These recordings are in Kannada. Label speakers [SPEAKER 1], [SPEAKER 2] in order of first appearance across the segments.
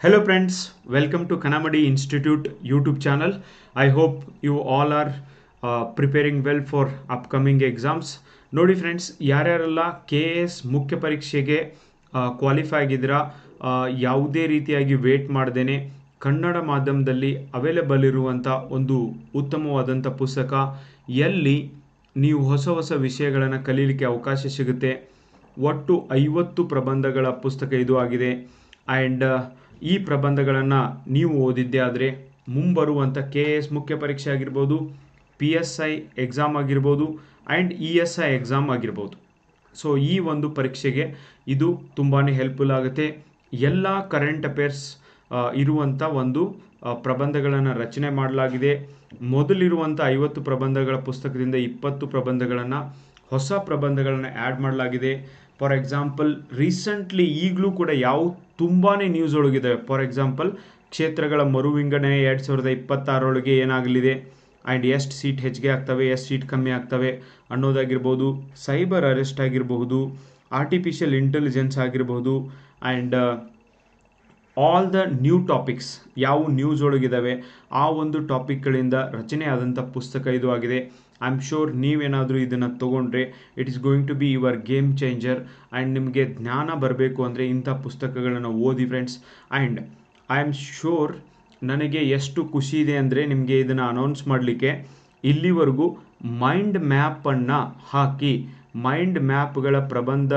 [SPEAKER 1] Hello, friends. Welcome to Kanamadi Institute YouTube channel. I hope you all are uh, preparing well for upcoming exams. ನೋಡಿ ಫ್ರೆಂಡ್ಸ್ ಯಾರ್ಯಾರೆಲ್ಲ ಕೆ ಎಸ್ ಮುಖ್ಯ ಪರೀಕ್ಷೆಗೆ ಕ್ವಾಲಿಫೈ ಆಗಿದ್ದೀರಾ ಯಾವುದೇ ರೀತಿಯಾಗಿ ವೇಟ್ ಮಾಡ್ದೇನೆ ಕನ್ನಡ ಮಾಧ್ಯಮದಲ್ಲಿ ಅವೈಲೇಬಲ್ ಇರುವಂಥ ಒಂದು ಉತ್ತಮವಾದಂಥ ಪುಸ್ತಕ ಎಲ್ಲಿ ನೀವು ಹೊಸ ಹೊಸ ವಿಷಯಗಳನ್ನು ಕಲೀಲಿಕ್ಕೆ ಅವಕಾಶ ಸಿಗುತ್ತೆ ಒಟ್ಟು ಐವತ್ತು ಪ್ರಬಂಧಗಳ ಪುಸ್ತಕ ಇದು ಆಗಿದೆ ಆ್ಯಂಡ್ ಈ ಪ್ರಬಂಧಗಳನ್ನು ನೀವು ಓದಿದ್ದೇ ಆದರೆ ಮುಂಬರುವಂಥ ಕೆ ಎಸ್ ಮುಖ್ಯ ಪರೀಕ್ಷೆ ಆಗಿರ್ಬೋದು ಪಿ ಎಸ್ ಐ ಎಕ್ಸಾಮ್ ಆಗಿರ್ಬೋದು and E S I exam ಆಗಿರ್ಬೋದು. ಸೊ ಈ ಒಂದು ಪರೀಕ್ಷೆಗೆ ಇದು ತುಂಬಾ ಹೆಲ್ಪ್ಫುಲ್ ಆಗುತ್ತೆ. ಎಲ್ಲ ಕರೆಂಟ್ ಅಫೇರ್ಸ್ ಇರುವಂಥ ಒಂದು ಪ್ರಬಂಧಗಳನ್ನು ರಚನೆ ಮಾಡಲಾಗಿದೆ. ಮೊದಲಿರುವಂಥ ಐವತ್ತು ಪ್ರಬಂಧಗಳ ಪುಸ್ತಕದಿಂದ ಇಪ್ಪತ್ತು ಪ್ರಬಂಧಗಳನ್ನು ಹೊಸ ಪ್ರಬಂಧಗಳನ್ನು ಆ್ಯಡ್ ಮಾಡಲಾಗಿದೆ. ಫಾರ್ ಎಕ್ಸಾಂಪಲ್ ರೀಸೆಂಟ್ಲಿ ಈಗಲೂ ಕೂಡ ಯಾವ ತುಂಬಾ ನ್ಯೂಸ್ ಒಳಗಿದೆ. ಫಾರ್ ಎಕ್ಸಾಂಪಲ್ ಕ್ಷೇತ್ರಗಳ ಮರು ವಿಂಗಡಣೆ ಎರಡು ಸಾವಿರದ ಇಪ್ಪತ್ತಾರೊಳಗೆ ಏನಾಗಲಿದೆ? ಆ್ಯಂಡ್ ಎಷ್ಟು ಸೀಟ್ ಹೆಚ್ಚಿಗೆ ಆಗ್ತವೆ ಎಷ್ಟು ಸೀಟ್ ಕಮ್ಮಿ ಆಗ್ತವೆ ಅನ್ನೋದಾಗಿರ್ಬೋದು ಸೈಬರ್ ಅರೆಸ್ಟ್ ಆಗಿರಬಹುದು ಆರ್ಟಿಫಿಷಿಯಲ್ ಇಂಟೆಲಿಜೆನ್ಸ್ ಆಗಿರಬಹುದು and all the new topics ಯಾವ ನ್ಯೂಸ್ ಒಳಗಿದ್ದಾವೆ ಆ ಒಂದು ಟಾಪಿಕ್ಗಳಿಂದ ರಚನೆ ಆದಂಥ ಪುಸ್ತಕ ಇದು ಆಗಿದೆ. ಐ ಆಮ್ ಶೋರ್ ನೀವೇನಾದರೂ ಇದನ್ನು ತೊಗೊಂಡ್ರೆ it is going to be your game changer and ನಿಮಗೆ ಜ್ಞಾನ ಬರಬೇಕು ಅಂದರೆ ಇಂಥ ಪುಸ್ತಕಗಳನ್ನು ಓದಿ friends and I am sure ನನಗೆ ಎಷ್ಟು ಖುಷಿ ಇದೆ ಅಂದರೆ ನಿಮಗೆ ಇದನ್ನು ಅನೌನ್ಸ್ ಮಾಡಲಿಕ್ಕೆ ಇಲ್ಲಿವರೆಗೂ ಮೈಂಡ್ ಮ್ಯಾಪನ್ನು ಹಾಕಿ ಮೈಂಡ್ ಮ್ಯಾಪ್ಗಳ ಪ್ರಬಂಧ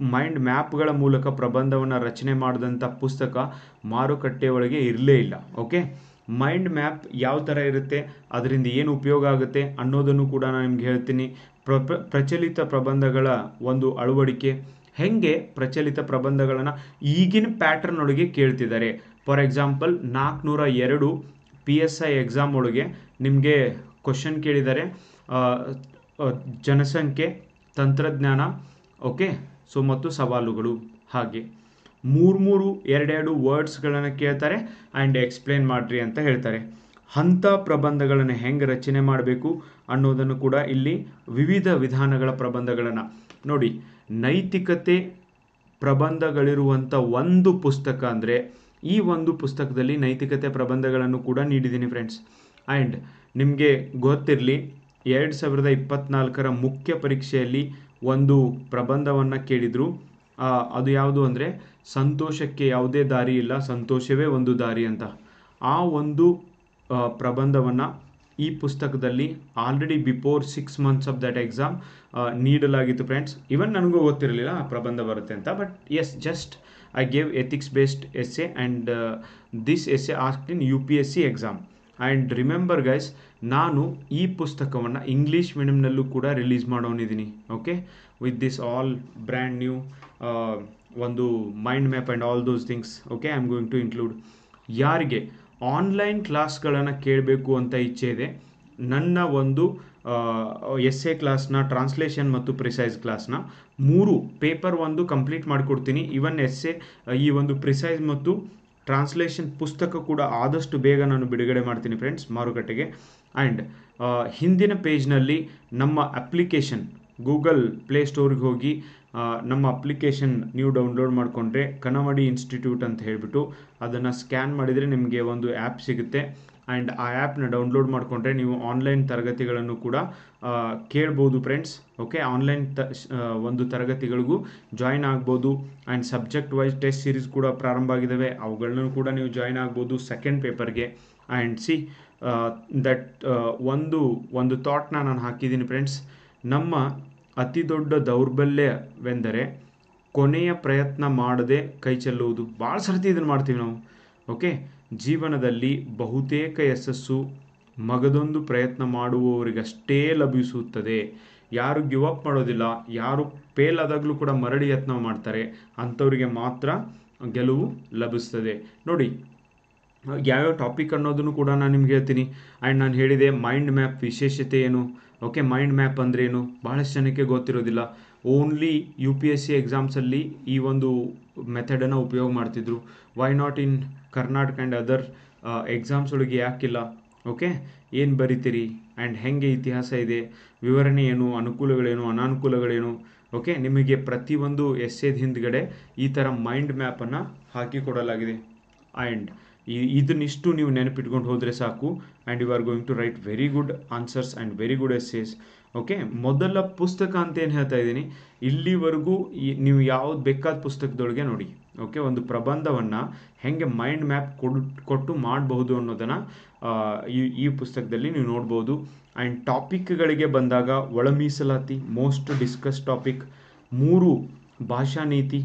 [SPEAKER 1] ಮೈಂಡ್ ಮ್ಯಾಪ್ಗಳ ಮೂಲಕ ಪ್ರಬಂಧವನ್ನು ರಚನೆ ಮಾಡಿದಂಥ ಪುಸ್ತಕ ಮಾರುಕಟ್ಟೆಯೊಳಗೆ ಇರಲೇ ಇಲ್ಲ ಓಕೆ ಮೈಂಡ್ ಮ್ಯಾಪ್ ಯಾವ ಥರ ಇರುತ್ತೆ, ಅದರಿಂದ ಏನು ಉಪಯೋಗ ಆಗುತ್ತೆ ಅನ್ನೋದನ್ನು ಕೂಡ ನಾನು ನಿಮ್ಗೆ ಹೇಳ್ತೀನಿ. ಪ್ರ, ಪ್ರ- ಪ್ರಚಲಿತ ಪ್ರಬಂಧಗಳ ಒಂದು ಅಳವಡಿಕೆ, ಹೆಂಗೆ ಪ್ರಚಲಿತ ಪ್ರಬಂಧಗಳನ್ನು ಈಗಿನ ಪ್ಯಾಟರ್ನ್ ಒಳಗೆ ಕೇಳ್ತಿದ್ದಾರೆ. ಫಾರ್ ಎಕ್ಸಾಂಪಲ್ ನಾಲ್ಕುನೂರ ಎರಡು ಪಿ ಎಸ್ ಐ ಎಕ್ಸಾಮ್ ಒಳಗೆ ನಿಮಗೆ ಕ್ವಶನ್ ಕೇಳಿದ್ದಾರೆ. ಜನಸಂಖ್ಯೆ, ತಂತ್ರಜ್ಞಾನ ಓಕೆ, ಸೊ ಮತ್ತು ಸವಾಲುಗಳು. ಹಾಗೆ ಮೂರು ಮೂರು ಎರಡೆರಡು ವರ್ಡ್ಸ್ಗಳನ್ನು ಕೇಳ್ತಾರೆ ಆ್ಯಂಡ್ ಎಕ್ಸ್ಪ್ಲೇನ್ ಮಾಡಿರಿ ಅಂತ ಹೇಳ್ತಾರೆ. ಅಂಥ ಪ್ರಬಂಧಗಳನ್ನು ಹೆಂಗೆ ರಚನೆ ಮಾಡಬೇಕು ಅನ್ನೋದನ್ನು ಕೂಡ ಇಲ್ಲಿ ವಿವಿಧ ವಿಧಾನಗಳ ಪ್ರಬಂಧಗಳನ್ನು. ನೋಡಿ, ನೈತಿಕತೆ ಪ್ರಬಂಧಗಳಿರುವಂಥ ಒಂದು ಪುಸ್ತಕ ಅಂದರೆ ಈ ಒಂದು ಪುಸ್ತಕದಲ್ಲಿ ನೈತಿಕತೆ ಪ್ರಬಂಧಗಳನ್ನು ಕೂಡ ನೀಡಿದ್ದೀನಿ ಫ್ರೆಂಡ್ಸ್ ಆ್ಯಂಡ್ ನಿಮಗೆ ಗೊತ್ತಿರಲಿ, ಎರಡು ಸಾವಿರದ ಇಪ್ಪತ್ನಾಲ್ಕರ ಮುಖ್ಯ ಪರೀಕ್ಷೆಯಲ್ಲಿ ಒಂದು ಪ್ರಬಂಧವನ್ನು ಕೇಳಿದರು. ಅದು ಯಾವುದು ಅಂದರೆ, ಸಂತೋಷಕ್ಕೆ ಯಾವುದೇ ದಾರಿ ಇಲ್ಲ, ಸಂತೋಷವೇ ಒಂದು ದಾರಿ ಅಂತ. ಆ ಒಂದು ಪ್ರಬಂಧವನ್ನು ಈ ಪುಸ್ತಕದಲ್ಲಿ already before six months of that exam ನೀಡಲಾಗಿತ್ತು ಫ್ರೆಂಡ್ಸ್ ಇವನ್ ನನಗೂ ಗೊತ್ತಿರಲಿಲ್ಲ ಆ ಪ್ರಬಂಧ ಬರುತ್ತೆ ಅಂತ but yes just I gave ethics based essay and this essay ask in U P S C exam and remember guys ನಾನು ಈ ಪುಸ್ತಕವನ್ನು ಇಂಗ್ಲೀಷ್ ಮೀಡಿಯಮ್ನಲ್ಲೂ ಕೂಡ release ಮಾಡೋನಿದ್ದೀನಿ okay with this all brand new ಒಂದು mind map and all those things okay I am going to include ಯಾರಿಗೆ ಆನ್ಲೈನ್ ಕ್ಲಾಸ್ಗಳನ್ನು ಕೇಳಬೇಕು ಅಂತ ಇಚ್ಛೆ ಇದೆ, ನನ್ನ ಒಂದು ಎಸ್ ಎ ಕ್ಲಾಸ್ನ ಟ್ರಾನ್ಸ್ಲೇಷನ್ ಮತ್ತು ಪ್ರಿಸೈಸ್ ಕ್ಲಾಸ್ನ ಮೂರು ಪೇಪರ್ ಒಂದು ಕಂಪ್ಲೀಟ್ ಮಾಡಿಕೊಡ್ತೀನಿ. ಇವನ್ ಎಸ್ ಎ ಈ ಒಂದು ಪ್ರಿಸೈಸ್ ಮತ್ತು ಟ್ರಾನ್ಸ್ಲೇಷನ್ ಪುಸ್ತಕ ಕೂಡ ಆದಷ್ಟು ಬೇಗ ನಾನು ಬಿಡುಗಡೆ ಮಾಡ್ತೀನಿ ಫ್ರೆಂಡ್ಸ್ ಮಾರುಕಟ್ಟೆಗೆ. ಆ್ಯಂಡ್ ಹಿಂದಿನ ಪೇಜ್ನಲ್ಲಿ ನಮ್ಮ ಅಪ್ಲಿಕೇಶನ್ ಗೂಗಲ್ ಪ್ಲೇ ಸ್ಟೋರ್ಗೆ ಹೋಗಿ ನಮ್ಮ ಅಪ್ಲಿಕೇಶನ್ ನೀವು ಡೌನ್ಲೋಡ್ ಮಾಡಿಕೊಂಡ್ರೆ ಕನಮಡಿ ಇನ್ಸ್ಟಿಟ್ಯೂಟ್ ಅಂತ ಹೇಳಿಬಿಟ್ಟು ಅದನ್ನು ಸ್ಕ್ಯಾನ್ ಮಾಡಿದರೆ ನಿಮಗೆ ಒಂದು ಆ್ಯಪ್ ಸಿಗುತ್ತೆ. ಆ್ಯಂಡ್ ಆ ಆ್ಯಪ್ನ ಡೌನ್ಲೋಡ್ ಮಾಡಿಕೊಂಡ್ರೆ ನೀವು ಆನ್ಲೈನ್ ತರಗತಿಗಳನ್ನು ಕೂಡ ಕೇಳ್ಬೋದು ಫ್ರೆಂಡ್ಸ್ ಓಕೆ ಆನ್ಲೈನ್ ತ ಒಂದು ತರಗತಿಗಳಿಗೂ ಜಾಯ್ನ್ ಆಗ್ಬೋದು. And subject wise test series ಕೂಡ ಪ್ರಾರಂಭ ಆಗಿದ್ದಾವೆ ಅವುಗಳನ್ನು ಕೂಡ ನೀವು ಜಾಯ್ನ್ ಆಗ್ಬೋದು ಸೆಕೆಂಡ್ ಪೇಪರ್ಗೆ ಆ್ಯಂಡ್ ಸಿ ದಟ್ ಒಂದು ಒಂದು ಥಾಟ್ನ ನಾನು ಹಾಕಿದ್ದೀನಿ ಫ್ರೆಂಡ್ಸ್ ನಮ್ಮ ಅತಿ ದೊಡ್ಡ ದೌರ್ಬಲ್ಯವೆಂದರೆ ಕೊನೆಯ ಪ್ರಯತ್ನ ಮಾಡದೆ ಕೈ ಚೆಲ್ಲುವುದು. ಭಾಳ ಸರ್ತಿ ಇದನ್ನು ಮಾಡ್ತೀವಿ ನಾವು. ಓಕೆ ಜೀವನದಲ್ಲಿ ಬಹುತೇಕ ಯಶಸ್ಸು ಮಗದೊಂದು ಪ್ರಯತ್ನ ಮಾಡುವವರಿಗಷ್ಟೇ ಲಭಿಸುತ್ತದೆ. ಯಾರು ಗಿವ್ ಅಪ್ ಮಾಡೋದಿಲ್ಲ, ಯಾರು ಫೇಲ್ ಆದಾಗಲೂ ಕೂಡ ಮರಳಿ ಯತ್ನ ಮಾಡ್ತಾರೆ, ಅಂಥವರಿಗೆ ಮಾತ್ರ ಗೆಲುವು ಲಭಿಸ್ತದೆ. ನೋಡಿ, ಯಾವ್ಯಾವ ಟಾಪಿಕ್ ಅನ್ನೋದನ್ನು ಕೂಡ ನಾನು ನಿಮ್ಗೆ ಹೇಳ್ತೀನಿ. ಆ್ಯಂಡ್ ನಾನು ಹೇಳಿದೆ ಮೈಂಡ್ ಮ್ಯಾಪ್ ವಿಶೇಷತೆ ಏನು? ಓಕೆ ಮೈಂಡ್ ಮ್ಯಾಪ್ ಅಂದ್ರೇನು? ಏನು ಭಾಳಷ್ಟು ಜನಕ್ಕೆ ಗೊತ್ತಿರೋದಿಲ್ಲ. Only U P S C ಎಕ್ಸಾಮ್ಸಲ್ಲಿ ಈ ಒಂದು ಮೆಥಡನ್ನು ಉಪಯೋಗ ಮಾಡ್ತಿದ್ರು. Why not in Karnataka and other exams ಒಳಗೆ ಯಾಕಿಲ್ಲ? ಓಕೆ ಏನು ಬರಿತೀರಿ? ಆ್ಯಂಡ್ ಹೆಂಗೆ ಇತಿಹಾಸ ಇದೆ? ವಿವರಣೆ ಏನು? ಅನುಕೂಲಗಳೇನು? ಅನಾನುಕೂಲಗಳೇನು? ಓಕೆ ನಿಮಗೆ ಪ್ರತಿಯೊಂದು ಎಸ್ಸೇದ ಹಿಂದ್ಗಡೆ ಈ ಥರ ಮೈಂಡ್ ಮ್ಯಾಪನ್ನು ಹಾಕಿಕೊಡಲಾಗಿದೆ ಆ್ಯಂಡ್ ಇದನ್ನಿಷ್ಟು ನೀವು ನೆನಪಿಟ್ಕೊಂಡು ಹೋದರೆ ಸಾಕು. And you are going to write very good answers and very good essays okay ಮೊದಲ ಪುಸ್ತಕ ಅಂತ ಏನು ಹೇಳ್ತಾ ಇದ್ದೀನಿ? ಇಲ್ಲಿವರೆಗೂ ನೀವು ಯಾವ್ದು ಬೇಕಾದ ಪುಸ್ತಕದೊಳಗೆ ನೋಡಿ. ಓಕೆ ಒಂದು ಪ್ರಬಂಧವನ್ನು ಹೆಂಗೆ ಮೈಂಡ್ ಮ್ಯಾಪ್ ಕೊಡು, ಕೊಟ್ಟು ಮಾಡಬಹುದು ಅನ್ನೋದನ್ನು ಈ ಈ ಪುಸ್ತಕದಲ್ಲಿ ನೀವು ನೋಡ್ಬೋದು. ಆ್ಯಂಡ್ ಟಾಪಿಕ್ಗಳಿಗೆ ಬಂದಾಗ ಒಳ ಮೀಸಲಾತಿ ಮೋಸ್ಟ್ ಡಿಸ್ಕಸ್ ಟಾಪಿಕ್ ಮೂರು ಭಾಷಾ ನೀತಿ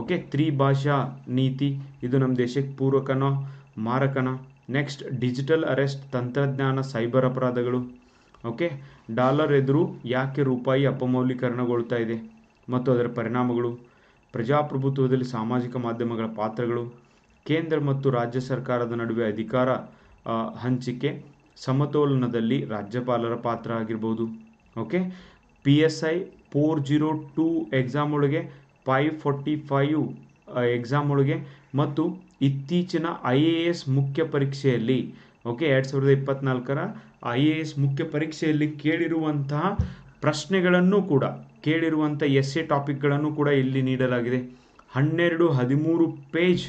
[SPEAKER 1] ಓಕೆ ತ್ರಿ ಭಾಷಾ ನೀತಿ, ಇದು ನಮ್ಮ ದೇಶಕ್ಕೆ ಪೂರಕನೋ ಮಾರಕನ. ನೆಕ್ಸ್ಟ್ ಡಿಜಿಟಲ್ ಅರೆಸ್ಟ್ ತಂತ್ರಜ್ಞಾನ ಸೈಬರ್ ಅಪರಾಧಗಳು. ಓಕೆ? ಡಾಲರ್ ಎದುರು ಯಾಕೆ ರೂಪಾಯಿ ಅಪಮೌಲ್ಯೀಕರಣಗೊಳ್ತಾ ಇದೆ? ಮತ್ತು ಅದರ ಪರಿಣಾಮಗಳು? ಪ್ರಜಾಪ್ರಭುತ್ವದಲ್ಲಿ ಸಾಮಾಜಿಕ ಮಾಧ್ಯಮಗಳ ಪಾತ್ರಗಳು? ಕೇಂದ್ರ ಮತ್ತು ರಾಜ್ಯ ಸರ್ಕಾರದ ನಡುವೆ ಅಧಿಕಾರ ಹಂಚಿಕೆ, ಸಮತೋಲನದಲ್ಲಿ ರಾಜ್ಯಪಾಲರ ಪಾತ್ರ ಆಗಿರ್ಬೋದು. Okay? P S I four zero two exam ಒಳಗೆ, ಫೈವ್ ಫೋರ್ಟಿ ಫೈವ್ ಎಕ್ಸಾಮ್ ಒಳಗೆ ಮತ್ತು ಇತ್ತೀಚಿನ ಐ ಎ ಎಸ್ ಮುಖ್ಯ ಪರೀಕ್ಷೆಯಲ್ಲಿ, ಓಕೆ? ಎರಡು ಸಾವಿರದ ಇಪ್ಪತ್ನಾಲ್ಕರ ಐ ಎ ಎಸ್ ಮುಖ್ಯ ಪರೀಕ್ಷೆಯಲ್ಲಿ ಕೇಳಿರುವಂತಹ ಪ್ರಶ್ನೆಗಳನ್ನು ಕೂಡ, ಕೇಳಿರುವಂಥ ಎಸ್ ಎ ಟಾಪಿಕ್ಗಳನ್ನು ಕೂಡ ಇಲ್ಲಿ ನೀಡಲಾಗಿದೆ. ಹನ್ನೆರಡು, ಹದಿಮೂರು ಪೇಜ್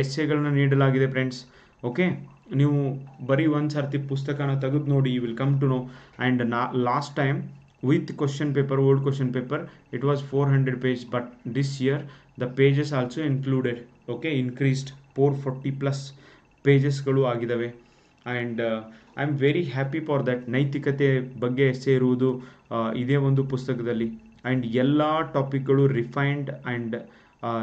[SPEAKER 1] ಎಸ್ಸೆಗಳನ್ನ ನೀಡಲಾಗಿದೆ ಫ್ರೆಂಡ್ಸ್ ಓಕೆ ನೀವು ಬರೀ ಒಂದು ಸರ್ತಿ ಪುಸ್ತಕನ ತೆಗೆದು ನೋಡಿ you will come to know and ನಾ last time with question paper old question paper it was four hundred page but this year the pages also included okay increased four forty plus ಪೇಜಸ್ಗಳು ಆಗಿದ್ದಾವೆ and I am very happy for that ನೈತಿಕತೆ ಬಗ್ಗೆ ಸೇರುವುದು ಇದೇ ಒಂದು ಪುಸ್ತಕದಲ್ಲಿ. ಆ್ಯಂಡ್ ಎಲ್ಲ ಟಾಪಿಕ್ಗಳು ರಿಫೈನ್ಡ್ ಆ್ಯಂಡ್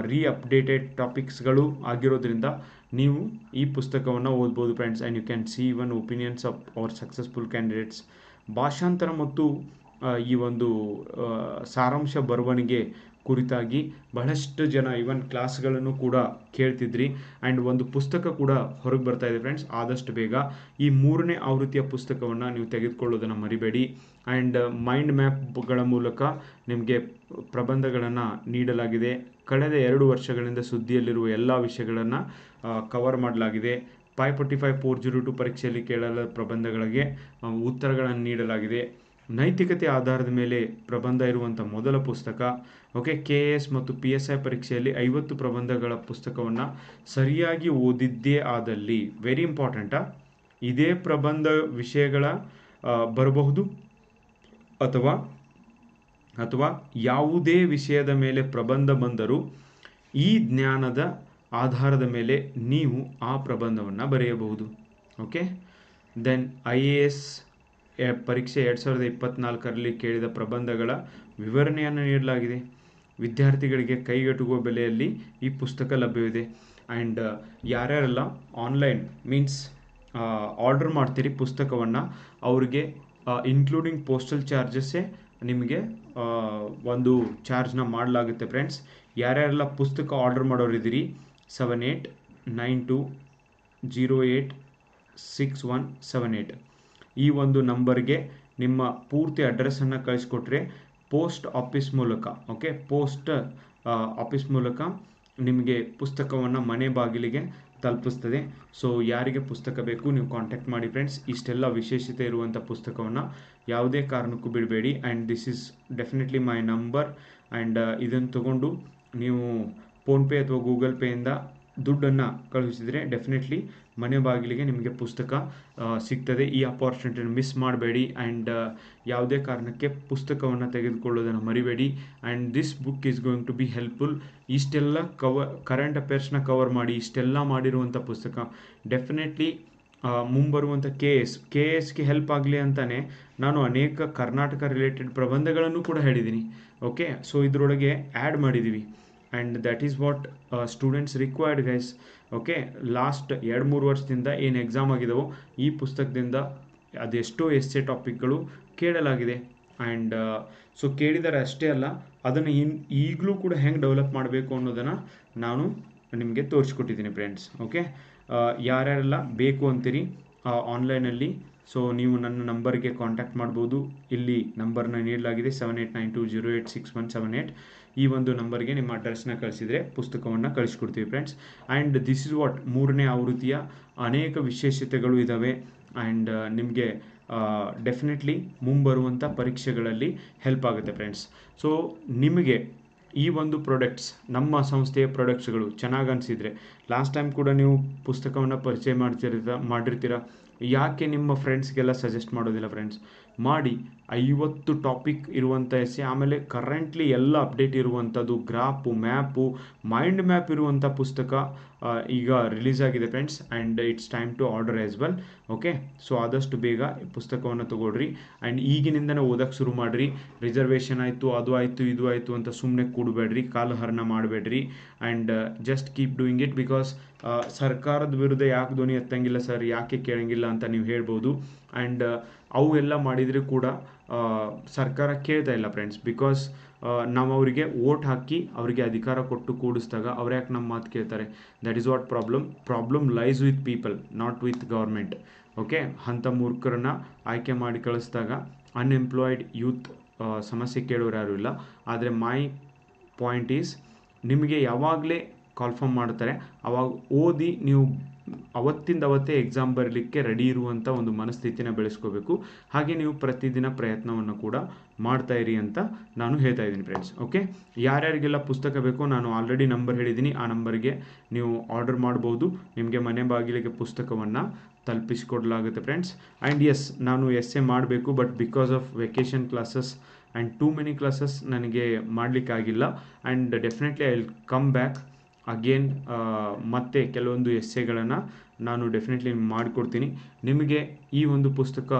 [SPEAKER 1] ರೀ ಅಪ್ಡೇಟೆಡ್ ಟಾಪಿಕ್ಸ್ಗಳು ಆಗಿರೋದ್ರಿಂದ ನೀವು ಈ ಪುಸ್ತಕವನ್ನು ಓದ್ಬೋದು friends and you can see even opinions of our successful candidates ಭಾಷಾಂತರ ಮತ್ತು ಈ ಒಂದು ಸಾರಾಂಶ ಬರವಣಿಗೆ ಕುರಿತಾಗಿ ಬಹಳಷ್ಟು ಜನ ಇವನ್ ಕ್ಲಾಸ್ಗಳನ್ನು ಕೂಡ ಕೇಳ್ತಿದ್ರಿ. ಆ್ಯಂಡ್ ಒಂದು ಪುಸ್ತಕ ಕೂಡ ಹೊರಗೆ ಬರ್ತಾ ಇದೆ ಫ್ರೆಂಡ್ಸ್ ಆದಷ್ಟು ಬೇಗ. ಈ ಮೂರನೇ ಆವೃತ್ತಿಯ ಪುಸ್ತಕವನ್ನು ನೀವು ತೆಗೆದುಕೊಳ್ಳೋದನ್ನು ಮರಿಬೇಡಿ. ಆ್ಯಂಡ್ ಮೈಂಡ್ ಮ್ಯಾಪ್ಗಳ ಮೂಲಕ ನಿಮಗೆ ಪ್ರಬಂಧಗಳನ್ನು ನೀಡಲಾಗಿದೆ. ಕಳೆದ ಎರಡು ವರ್ಷಗಳಿಂದ ಸುದ್ದಿಯಲ್ಲಿರುವ ಎಲ್ಲ ವಿಷಯಗಳನ್ನು ಕವರ್ ಮಾಡಲಾಗಿದೆ. Five forty five four zero two ಪರೀಕ್ಷೆಯಲ್ಲಿ ಕೇಳಲಾದ ಪ್ರಬಂಧಗಳಿಗೆ ಉತ್ತರಗಳನ್ನು ನೀಡಲಾಗಿದೆ. ನೈತಿಕತೆ ಆಧಾರದ ಮೇಲೆ ಪ್ರಬಂಧ ಇರುವಂಥ ಮೊದಲ ಪುಸ್ತಕ ಓಕೆ ಕೆ ಎಸ್ ಮತ್ತು ಪಿ ಎಸ್ ಐ ಪರೀಕ್ಷೆಯಲ್ಲಿ ಐವತ್ತು ಪ್ರಬಂಧಗಳ ಪುಸ್ತಕವನ್ನು ಸರಿಯಾಗಿ ಓದಿದ್ದೇ ಆದಲ್ಲಿ ವೆರಿ ಇಂಪಾರ್ಟೆಂಟಾ ಇದೇ ಪ್ರಬಂಧ ವಿಷಯಗಳ ಬರಬಹುದು? ಅಥವಾ ಅಥವಾ ಯಾವುದೇ ವಿಷಯದ ಮೇಲೆ ಪ್ರಬಂಧ ಬಂದರೂ ಈ ಜ್ಞಾನದ ಆಧಾರದ ಮೇಲೆ ನೀವು ಆ ಪ್ರಬಂಧವನ್ನು ಬರೆಯಬಹುದು okay then I A S ಪರೀಕ್ಷೆ ಎರಡು ಸಾವಿರದ ಇಪ್ಪತ್ನಾಲ್ಕರಲ್ಲಿ ಕೇಳಿದ ಪ್ರಬಂಧಗಳ ವಿವರಣೆಯನ್ನು ನೀಡಲಾಗಿದೆ. ವಿದ್ಯಾರ್ಥಿಗಳಿಗೆ ಕೈಗೆಟುಕುವ ಬೆಲೆಯಲ್ಲಿ ಈ ಪುಸ್ತಕ ಲಭ್ಯವಿದೆ. ಆ್ಯಂಡ್ ಯಾರ್ಯಾರೆಲ್ಲ ಆನ್ಲೈನ್ ಮೀನ್ಸ್ ಆರ್ಡರ್ ಮಾಡ್ತೀರಿ ಪುಸ್ತಕವನ್ನು, ಅವ್ರಿಗೆ ಇನ್ಕ್ಲೂಡಿಂಗ್ ಪೋಸ್ಟಲ್ ಚಾರ್ಜಸ್ಸೇ ನಿಮಗೆ ಒಂದು ಚಾರ್ಜ್ನ ಮಾಡಲಾಗುತ್ತೆ ಫ್ರೆಂಡ್ಸ್. ಯಾರ್ಯಾರೆಲ್ಲ ಪುಸ್ತಕ order ಮಾಡೋರಿದ್ದೀರಿ seven eight nine two zero eight six one seven eight ಈ ಒಂದು ನಂಬರ್ಗೆ ನಿಮ್ಮ ಪೂರ್ತಿ ಅಡ್ರೆಸ್ಸನ್ನು ಕಳಿಸ್ಕೊಟ್ರೆ ಪೋಸ್ಟ್ ಆಫೀಸ್ ಮೂಲಕ ಓಕೆ ಪೋಸ್ಟ್ ಆಫೀಸ್ ಮೂಲಕ ನಿಮಗೆ ಪುಸ್ತಕವನ್ನು ಮನೆ ಬಾಗಿಲಿಗೆ ತಲುಪಿಸ್ತದೆ. ಸೊ ಯಾರಿಗೆ ಪುಸ್ತಕ ಬೇಕು ನೀವು ಕಾಂಟ್ಯಾಕ್ಟ್ ಮಾಡಿ ಫ್ರೆಂಡ್ಸ್ ಇಷ್ಟೆಲ್ಲ ವಿಶೇಷತೆ ಇರುವಂಥ ಪುಸ್ತಕವನ್ನು ಯಾವುದೇ ಕಾರಣಕ್ಕೂ ಬಿಡಬೇಡಿ. And this is definitely my number and ಇದನ್ನು ತಗೊಂಡು ನೀವು ಫೋನ್ಪೇ ಅಥವಾ ಗೂಗಲ್ ಪೇಯಿಂದ ದುಡ್ಡನ್ನು ಕಳುಹಿಸಿದರೆ ಡೆಫಿನೆಟ್ಲಿ ಮನೆ ಬಾಗಿಲಿಗೆ ನಿಮಗೆ ಪುಸ್ತಕ ಸಿಗ್ತದೆ. ಈ ಅಪಾರ್ಚುನಿಟಿನ ಮಿಸ್ ಮಾಡಬೇಡಿ ಆ್ಯಂಡ್ ಯಾವುದೇ ಕಾರಣಕ್ಕೆ ಪುಸ್ತಕವನ್ನು ತೆಗೆದುಕೊಳ್ಳೋದನ್ನು ಮರಿಬೇಡಿ. And this book is going to be helpful ಇಷ್ಟೆಲ್ಲ ಕವರ್ ಕರೆಂಟ್ ಅಫೇರ್ಸ್ನ ಕವರ್ ಮಾಡಿ, ಇಷ್ಟೆಲ್ಲ ಮಾಡಿರುವಂಥ ಪುಸ್ತಕ. ಡೆಫಿನೆಟ್ಲಿ ಮುಂಬರುವಂಥ ಕೆ ಎಸ್ ಕೆ ಎಸ್ಗೆ ಹೆಲ್ಪ್ ಆಗಲಿ ಅಂತಲೇ ನಾನು ಅನೇಕ ಕರ್ನಾಟಕ ರಿಲೇಟೆಡ್ ಪ್ರಬಂಧಗಳನ್ನು ಕೂಡ ಹೇಳಿದ್ದೀನಿ ಓಕೆ ಸೊ ಇದರೊಳಗೆ ಆ್ಯಡ್ ಮಾಡಿದ್ದೀವಿ and that is what students required guys okay last ಎರಡು, ಮೂರು ವರ್ಷದಿಂದ ಏನು ಎಕ್ಸಾಮ್ ಆಗಿದವೋ ಈ ಪುಸ್ತಕದಿಂದ ಅದೆಷ್ಟೋ ಎಸ್ಸೆ ಟಾಪಿಕ್ಗಳು ಕೇಳಲಾಗಿದೆ. ಆ್ಯಂಡ್ ಸೊ ಕೇಳಿದರೆ ಅಷ್ಟೇ ಅಲ್ಲ, ಅದನ್ನು ಇನ್, ಈಗಲೂ ಕೂಡ ಹೆಂಗೆ ಡೆವಲಪ್ ಮಾಡಬೇಕು ಅನ್ನೋದನ್ನು ನಾನು ನಿಮಗೆ ತೋರಿಸ್ಕೊಟ್ಟಿದ್ದೀನಿ ಫ್ರೆಂಡ್ಸ್ ಓಕೆ ಯಾರ್ಯಾರೆಲ್ಲ ಬೇಕು ಅಂತೀರಿ ಆನ್ಲೈನಲ್ಲಿ ಸೊ ನೀವು ನನ್ನ ನಂಬರ್ಗೆ ಕಾಂಟ್ಯಾಕ್ಟ್ ಮಾಡ್ಬೋದು. ಇಲ್ಲಿ ನಂಬರ್ನ ನೀಡಲಾಗಿದೆ seven eight nine two zero eight six one seven eight ಈ ಒಂದು ನಂಬರ್ಗೆ ನಿಮ್ಮ ಅಡ್ರೆಸ್ನ ಕಳಿಸಿದರೆ ಪುಸ್ತಕವನ್ನು ಕಳಿಸ್ಕೊಡ್ತೀವಿ friends and this is what ಮೂರನೇ ಆವೃತ್ತಿಯ ಅನೇಕ ವಿಶೇಷತೆಗಳು ಇದ್ದಾವೆ ಆ್ಯಂಡ್ ನಿಮಗೆ ಡೆಫಿನೆಟ್ಲಿ ಮುಂಬರುವಂಥ ಪರೀಕ್ಷೆಗಳಲ್ಲಿ ಹೆಲ್ಪ್ ಆಗುತ್ತೆ ಫ್ರೆಂಡ್ಸ್ ಸೊ ನಿಮಗೆ ಈ ಒಂದು ಪ್ರಾಡಕ್ಟ್ಸ್ ನಮ್ಮ ಸಂಸ್ಥೆಯ ಪ್ರಾಡಕ್ಟ್ಸ್ಗಳು ಚೆನ್ನಾಗಿ ಅನಿಸಿದರೆ ಲಾಸ್ಟ್ ಟೈಮ್ ಕೂಡ ನೀವು ಪುಸ್ತಕವನ್ನು ಪರಿಚಯ ಮಾಡ್ತಿರ್ತ ಮಾಡಿರ್ತೀರ? ಯಾಕೆ ನಿಮ್ಮ ಫ್ರೆಂಡ್ಸ್ಗೆಲ್ಲ ಸಜೆಸ್ಟ್ ಮಾಡೋದಿಲ್ಲ ಫ್ರೆಂಡ್ಸ್ ಮಾಡಿ ಐವತ್ತು ಟಾಪಿಕ್ ಇರುವಂಥ ಎಸ್ಸೆ ಆಮೇಲೆ ಕರೆಂಟ್ಲಿ ಎಲ್ಲ ಅಪ್ಡೇಟ್ ಇರುವಂಥದ್ದು ಗ್ರಾಪು ಮ್ಯಾಪು ಮೈಂಡ್ ಮ್ಯಾಪ್ ಇರುವಂಥ ಪುಸ್ತಕ ಈಗ ರಿಲೀಸ್ ಆಗಿದೆ friends and it's time to order as well okay so ಆದಷ್ಟು ಬೇಗ ಪುಸ್ತಕವನ್ನು ತಗೊಳ್ರಿ. ಆ್ಯಂಡ್ ಈಗಿನಿಂದನೇ ಓದಕ್ಕೆ ಶುರು ಮಾಡಿರಿ. ರಿಸರ್ವೇಷನ್ ಆಯಿತು, ಅದು ಆಯಿತು, ಇದು ಆಯಿತು ಅಂತ ಸುಮ್ಮನೆ ಕೂಡಬೇಡ್ರಿ, ಕಾಲಹರಣ ಮಾಡಬೇಡ್ರಿ. And just keep doing it because ಸರ್ಕಾರದ ವಿರುದ್ಧ ಯಾಕೆ ಧ್ವನಿ ಎತ್ತಂಗಿಲ್ಲ ಸರ್ ಯಾಕೆ ಕೇಳಂಗಿಲ್ಲ ಅಂತ ನೀವು ಹೇಳ್ಬೋದು. ಆ್ಯಂಡ್ ಅವು ಎಲ್ಲ ಮಾಡಿದರೆ ಕೂಡ ಸರ್ಕಾರ ಕೇಳ್ತಾ ಇಲ್ಲ ಫ್ರೆಂಡ್ಸ್ ಬಿಕಾಸ್ ನಾವು ಅವರಿಗೆ ವೋಟ್ ಹಾಕಿ ಅವರಿಗೆ ಅಧಿಕಾರ ಕೊಟ್ಟು ಕೂಡಿಸಿದಾಗ ಅವ್ರು ಯಾಕೆ ನಮ್ಮ ಮಾತು ಕೇಳ್ತಾರೆ? That is what problem problem lies with people not with government okay ಅಂತ ಮೂರ್ಖರನ್ನ ಆಯ್ಕೆ ಮಾಡಿ ಕಳಿಸಿದಾಗ ಅನ್ಎಂಪ್ಲಾಯ್ಡ್ ಯೂತ್ ಸಮಸ್ಯೆ ಕೇಳೋರು ಯಾರೂ ಇಲ್ಲ. ಆದರೆ ಮೈ ಪಾಯಿಂಟ್ ಈಸ್ ನಿಮಗೆ ಯಾವಾಗಲೇ ಕಾಲ್ಫರ್ಮ್ ಮಾಡ್ತಾರೆ, ಅವಾಗ ಓದಿ ನೀವು ಅವತ್ತಿಂದ ಅವತ್ತೇ ಎಕ್ಸಾಮ್ ಬರಲಿಕ್ಕೆ ರೆಡಿ ಇರುವಂಥ ಒಂದು ಮನಸ್ಥಿತಿನ ಬೆಳೆಸ್ಕೋಬೇಕು. ಹಾಗೆ ನೀವು ಪ್ರತಿದಿನ ಪ್ರಯತ್ನವನ್ನು ಕೂಡ ಮಾಡ್ತಾ ಇರಿ ಅಂತ ನಾನು ಹೇಳ್ತಾ ಇದ್ದೀನಿ ಫ್ರೆಂಡ್ಸ್ ಓಕೆ ಯಾರ್ಯಾರಿಗೆಲ್ಲ ಪುಸ್ತಕ ಬೇಕೋ ನಾನು ಆಲ್ರೆಡಿ ನಂಬರ್ ಹೇಳಿದ್ದೀನಿ. ಆ ನಂಬರ್ಗೆ ನೀವು ಆರ್ಡರ್ ಮಾಡ್ಬೋದು. ನಿಮಗೆ ಮನೆ ಬಾಗಿಲಿಗೆ ಪುಸ್ತಕವನ್ನು ತಲುಪಿಸಿಕೊಡಲಾಗುತ್ತೆ ಫ್ರೆಂಡ್ಸ್ ಆ್ಯಂಡ್ ಎಸ್ ನಾನು ಎಸ್ ಎ ಮಾಡಬೇಕು but because of vacation classes and too many classes ನನಗೆ ಮಾಡಲಿಕ್ಕಾಗಿಲ್ಲ. And definitely I will come back again ಮತ್ತೆ ಕೆಲವೊಂದು ಎಸ್ಸೆಗಳನ್ನು ನಾನು ಡೆಫಿನೆಟ್ಲಿ ಮಾಡಿಕೊಡ್ತೀನಿ. ನಿಮಗೆ ಈ ಒಂದು ಪುಸ್ತಕ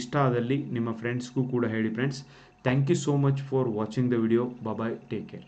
[SPEAKER 1] ಇಷ್ಟ ಆದಲ್ಲಿ ನಿಮ್ಮ ಫ್ರೆಂಡ್ಸ್ಗೂ ಕೂಡ ಹೇಳಿ friends thank you so much for watching the video bye take care